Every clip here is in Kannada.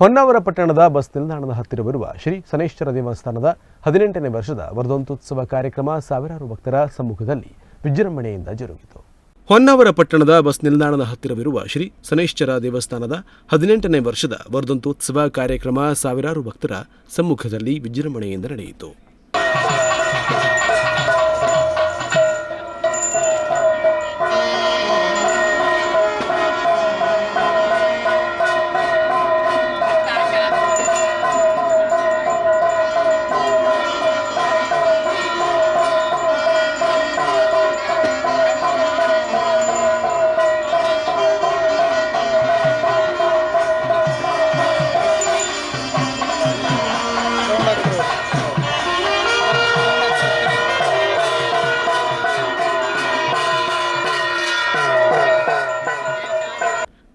ಹೊನ್ನಾವರ ಪಟ್ಟಣದ ಬಸ್ ನಿಲ್ದಾಣದ ಹತ್ತಿರವಿರುವ ಶ್ರೀ ಸನೇಶ್ವರ ದೇವಸ್ಥಾನದ ಹದಿನೆಂಟನೇ ವರ್ಷದ ವರ್ಧಂತೋತ್ಸವ ಕಾರ್ಯಕ್ರಮ ಸಾವಿರಾರು ಭಕ್ತರ ಸಮ್ಮುಖದಲ್ಲಿ ವಿಜೃಂಭಣೆಯಿಂದ ಜರುಗಿತು. ಹೊನ್ನಾವರ ಪಟ್ಟಣದ ಬಸ್ ನಿಲ್ದಾಣದ ಹತ್ತಿರವಿರುವ ಶ್ರೀ ಸನೇಶ್ವರ ದೇವಸ್ಥಾನದ ಹದಿನೆಂಟನೇ ವರ್ಷದ ವರ್ಧಂತೋತ್ಸವ ಕಾರ್ಯಕ್ರಮ ಸಾವಿರಾರು ಭಕ್ತರ ಸಮ್ಮುಖದಲ್ಲಿ ವಿಜೃಂಭಣೆಯಿಂದ ನಡೆಯಿತು.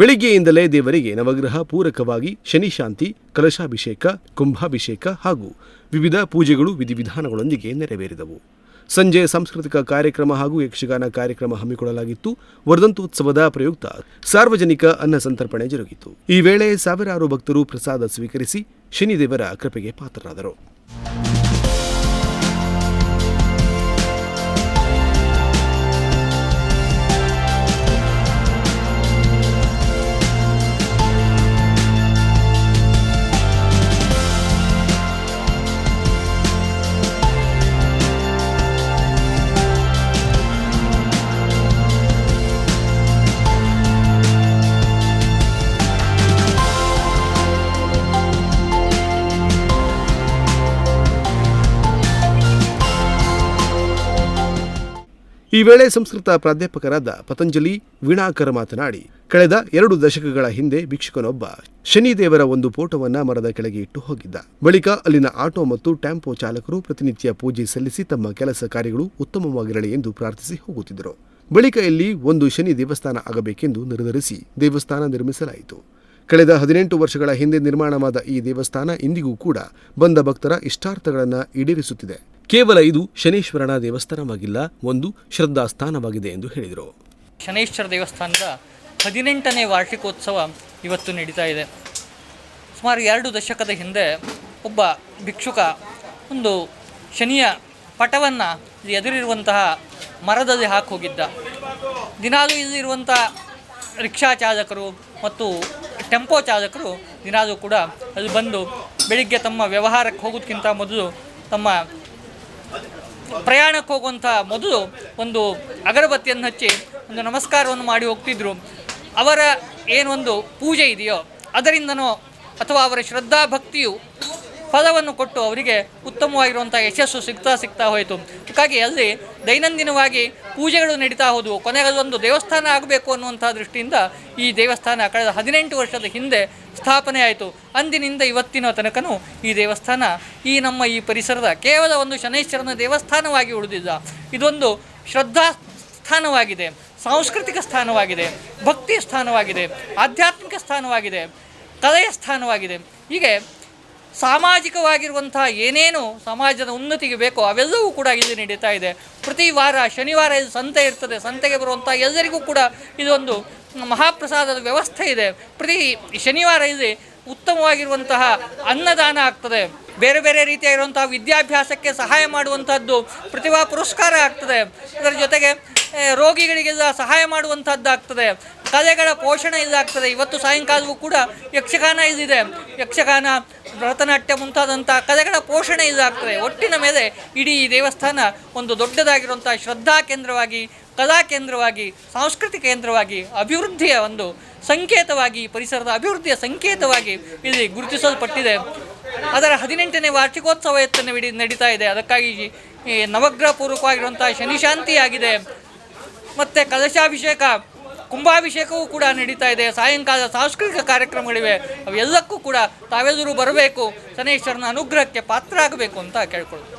ಬೆಳಿಗ್ಗೆಯಿಂದಲೇ ದೇವರಿಗೆ ನವಗ್ರಹ ಪೂರಕವಾಗಿ ಶನಿ ಶಾಂತಿ ಕಲಶಾಭಿಷೇಕ, ಕುಂಭಾಭಿಷೇಕ ಹಾಗೂ ವಿವಿಧ ಪೂಜೆಗಳು ವಿಧಿವಿಧಾನಗಳೊಂದಿಗೆ ನೆರವೇರಿದವು. ಸಂಜೆ ಸಾಂಸ್ಕೃತಿಕ ಕಾರ್ಯಕ್ರಮ ಹಾಗೂ ಯಕ್ಷಗಾನ ಕಾರ್ಯಕ್ರಮ ಹಮ್ಮಿಕೊಳ್ಳಲಾಗಿತ್ತು. ವರ್ಧಂತೋತ್ಸವದ ಪ್ರಯುಕ್ತ ಸಾರ್ವಜನಿಕ ಅನ್ನ ಸಂತರ್ಪಣೆ ಜರುಗಿತು. ಈ ವೇಳೆ ಸಾವಿರಾರು ಭಕ್ತರು ಪ್ರಸಾದ ಸ್ವೀಕರಿಸಿ ಶನಿದೇವರ ಕೃಪೆಗೆ ಪಾತ್ರರಾದರು. ಈ ವೇಳೆ ಸಂಸ್ಕೃತ ಪ್ರಾಧ್ಯಾಪಕರಾದ ಪತಂಜಲಿ ವೀಣಾಕರ್ ಮಾತನಾಡಿ, ಕಳೆದ ಎರಡು ದಶಕಗಳ ಹಿಂದೆ ಭಿಕ್ಷುಕನೊಬ್ಬ ಶನಿದೇವರ ಒಂದು ಫೋಟೋವನ್ನ ಮರದ ಕೆಳಗೆ ಇಟ್ಟು ಹೋಗಿದ್ದ. ಬಳಿಕ ಅಲ್ಲಿನ ಆಟೋ ಮತ್ತು ಟ್ಯಾಂಪೋ ಚಾಲಕರು ಪ್ರತಿನಿತ್ಯ ಪೂಜೆ ಸಲ್ಲಿಸಿ ತಮ್ಮ ಕೆಲಸ ಕಾರ್ಯಗಳು ಉತ್ತಮವಾಗಿರಲಿ ಎಂದು ಪ್ರಾರ್ಥಿಸಿ ಹೋಗುತ್ತಿದ್ದರು. ಬಳಿಕ ಇಲ್ಲಿ ಒಂದು ಶನಿ ದೇವಸ್ಥಾನ ಆಗಬೇಕೆಂದು ನಿರ್ಧರಿಸಿ ದೇವಸ್ಥಾನ ನಿರ್ಮಿಸಲಾಯಿತು. ಕಳೆದ ಹದಿನೆಂಟು ವರ್ಷಗಳ ಹಿಂದೆ ನಿರ್ಮಾಣವಾದ ಈ ದೇವಸ್ಥಾನ ಇಂದಿಗೂ ಕೂಡ ಬಂದ ಭಕ್ತರ ಇಷ್ಟಾರ್ಥಗಳನ್ನು ಈಡೇರಿಸುತ್ತಿದೆ. ಕೇವಲ ಇದು ಶನೇಶ್ವರನ ದೇವಸ್ಥಾನವಾಗಿಲ್ಲ, ಒಂದು ಶ್ರದ್ಧಾ ಸ್ಥಾನವಾಗಿದೆ ಎಂದು ಹೇಳಿದರು. ಶನೇಶ್ವರ ದೇವಸ್ಥಾನದ ಹದಿನೆಂಟನೇ ವಾರ್ಷಿಕೋತ್ಸವ ಇವತ್ತು ನಡೀತಾ ಇದೆ. ಸುಮಾರು ಎರಡು ದಶಕದ ಹಿಂದೆ ಒಬ್ಬ ಭಿಕ್ಷುಕ ಒಂದು ಶನಿಯ ಪಟವನ್ನು ಎದುರಿರುವಂತಹ ಮರದಲ್ಲಿ ಹಾಕಿ ಹೋಗಿದ್ದ. ದಿನಾಲೂ ಇಲ್ಲಿರುವಂಥ ರಿಕ್ಷಾ ಚಾಲಕರು ಮತ್ತು ಟೆಂಪೋ ಚಾಲಕರು ದಿನಾಲೂ ಕೂಡ ಅಲ್ಲಿ ಬಂದು ಬೆಳಿಗ್ಗೆ ತಮ್ಮ ವ್ಯವಹಾರಕ್ಕೆ ಹೋಗೋದಕ್ಕಿಂತ ಮೊದಲು ತಮ್ಮ ಪ್ರಯಾಣಕ್ಕೆ ಹೋಗುವಂಥ ಮೊದಲು ಒಂದು ಅಗರಬತ್ತಿಯನ್ನು ಹಚ್ಚಿ ಒಂದು ನಮಸ್ಕಾರವನ್ನು ಮಾಡಿ ಹೋಗ್ತಿದ್ರು. ಅವರ ಏನೊಂದು ಪೂಜೆ ಇದೆಯೋ ಅದರಿಂದನೋ ಅಥವಾ ಅವರ ಶ್ರದ್ಧಾ ಭಕ್ತಿಯು ಫಲವನ್ನು ಕೊಟ್ಟು ಅವರಿಗೆ ಉತ್ತಮವಾಗಿರುವಂಥ ಯಶಸ್ಸು ಸಿಗ್ತಾ ಸಿಗ್ತಾ ಹೋಯಿತು. ಹಾಗಾಗಿ ಅಲ್ಲಿ ದೈನಂದಿನವಾಗಿ ಪೂಜೆಗಳು ನಡೀತಾ ಹೋದವು. ಕೊನೆಗೆ ಅದೊಂದು ದೇವಸ್ಥಾನ ಆಗಬೇಕು ಅನ್ನುವಂಥ ದೃಷ್ಟಿಯಿಂದ ಈ ದೇವಸ್ಥಾನ ಕಳೆದ ಹದಿನೆಂಟು ವರ್ಷದ ಹಿಂದೆ ಸ್ಥಾಪನೆ ಆಯಿತು. ಅಂದಿನಿಂದ ಇವತ್ತಿನ ತನಕನೂ ಈ ದೇವಸ್ಥಾನ ಈ ನಮ್ಮ ಈ ಪರಿಸರದ ಕೇವಲ ಒಂದು ಶನೈಶ್ವರನ ದೇವಸ್ಥಾನವಾಗಿ ಉಳಿದಿಲ್ಲ ಇದೊಂದು ಶ್ರದ್ಧಾ ಸ್ಥಾನವಾಗಿದೆ, ಸಾಂಸ್ಕೃತಿಕ ಸ್ಥಾನವಾಗಿದೆ, ಭಕ್ತಿ ಸ್ಥಾನವಾಗಿದೆ, ಆಧ್ಯಾತ್ಮಿಕ ಸ್ಥಾನವಾಗಿದೆ, ಕಲೆಯ ಸ್ಥಾನವಾಗಿದೆ. ಹೀಗೆ ಸಾಮಾಜಿಕವಾಗಿರುವಂಥ ಏನೇನು ಸಮಾಜದ ಉನ್ನತಿಗೆ ಬೇಕೋ ಅವೆಲ್ಲವೂ ಕೂಡ ಇಲ್ಲಿ ನಡೀತಾ ಇದೆ. ಪ್ರತಿ ವಾರ, ಶನಿವಾರ ಇದು ಸಂತೆ ಇರ್ತದೆ. ಸಂತೆಗೆ ಬರುವಂಥ ಎಲ್ಲರಿಗೂ ಕೂಡ ಇದೊಂದು ಮಹಾಪ್ರಸಾದದ ವ್ಯವಸ್ಥೆ ಇದೆ. ಪ್ರತಿ ಶನಿವಾರ ಇಲ್ಲಿ ಉತ್ತಮವಾಗಿರುವಂತಹ ಅನ್ನದಾನ ಆಗ್ತದೆ. ಬೇರೆ ಬೇರೆ ರೀತಿಯಾಗಿರುವಂತಹ ವಿದ್ಯಾಭ್ಯಾಸಕ್ಕೆ ಸಹಾಯ ಮಾಡುವಂಥದ್ದು ಪ್ರತಿಭಾ ಪುರಸ್ಕಾರ ಆಗ್ತದೆ. ಅದರ ಜೊತೆಗೆ ರೋಗಿಗಳಿಗೆಲ್ಲ ಸಹಾಯ ಮಾಡುವಂಥದ್ದಾಗ್ತದೆ ಕಲೆಗಳ ಪೋಷಣೆ ಇದಾಗ್ತದೆ. ಇವತ್ತು ಸಾಯಂಕಾಲವೂ ಕೂಡ ಯಕ್ಷಗಾನ ಇದಿದೆ ಯಕ್ಷಗಾನ ಭರತನಾಟ್ಯ ಮುಂತಾದಂಥ ಕಲೆಗಳ ಪೋಷಣೆ ಇದಾಗ್ತದೆ. ಒಟ್ಟಿನ ಮೇಲೆ ಇಡೀ ದೇವಸ್ಥಾನ ಒಂದು ದೊಡ್ಡದಾಗಿರುವಂಥ ಶ್ರದ್ಧಾ ಕೇಂದ್ರವಾಗಿ, ಕಲಾ ಕೇಂದ್ರವಾಗಿ, ಸಾಂಸ್ಕೃತಿ ಕೇಂದ್ರವಾಗಿ, ಅಭಿವೃದ್ಧಿಯ ಒಂದು ಸಂಕೇತವಾಗಿ, ಪರಿಸರದ ಅಭಿವೃದ್ಧಿಯ ಸಂಕೇತವಾಗಿ ಇಲ್ಲಿ ಗುರುತಿಸಲ್ಪಟ್ಟಿದೆ. ಅದರ ಹದಿನೆಂಟನೇ ವಾರ್ಷಿಕೋತ್ಸವ ಎತ್ತನ್ನು ನಡೀತಾ ಇದೆ. ಅದಕ್ಕಾಗಿ ನವಗ್ರಹ ಪೂರ್ವಕವಾಗಿರುವಂಥ ಶನಿಶಾಂತಿಯಾಗಿದೆ. ಮತ್ತು ಕಲಶಾಭಿಷೇಕ ಕುಂಭಾಭಿಷೇಕವೂ ಕೂಡ ನಡೀತಾ ಇದೆ. ಸಾಯಂಕಾಲ ಸಾಂಸ್ಕೃತಿಕ ಕಾರ್ಯಕ್ರಮಗಳಿವೆ. ಅವೆಲ್ಲಕ್ಕೂ ಕೂಡ ತಾವೆಲ್ಲರೂ ಬರಬೇಕು. ಶನೇಶ್ವರನ ಅನುಗ್ರಹಕ್ಕೆ ಪಾತ್ರ ಆಗಬೇಕು ಅಂತ ಕೇಳ್ಕೊಳ್ತೀವಿ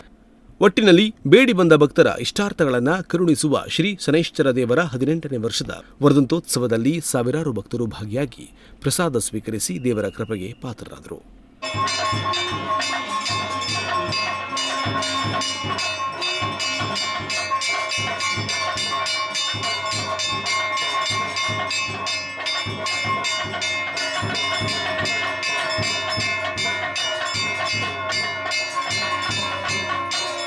ಒಟ್ಟಿನಲ್ಲಿ ಬೇಡಿ ಬಂದ ಭಕ್ತರ ಇಷ್ಟಾರ್ಥಗಳನ್ನು ಕರುಣಿಸುವ ಶ್ರೀ ಶನೇಶ್ವರ ದೇವರ ಹದಿನೆಂಟನೇ ವರ್ಷದ ವರದಂತೋತ್ಸವದಲ್ಲಿ ಸಾವಿರಾರು ಭಕ್ತರು ಭಾಗಿಯಾಗಿ ಪ್ರಸಾದ ಸ್ವೀಕರಿಸಿ ದೇವರ ಕೃಪೆಗೆ ಪಾತ್ರರಾದರು.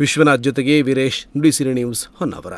ವಿಶ್ವನಾಥ್ ಜೊತೆಗೆ ವೀರೇಶ್ ನುಡಿಸಿರಿ ನ್ಯೂಸ್ ಹೊನ್ನಾವರ.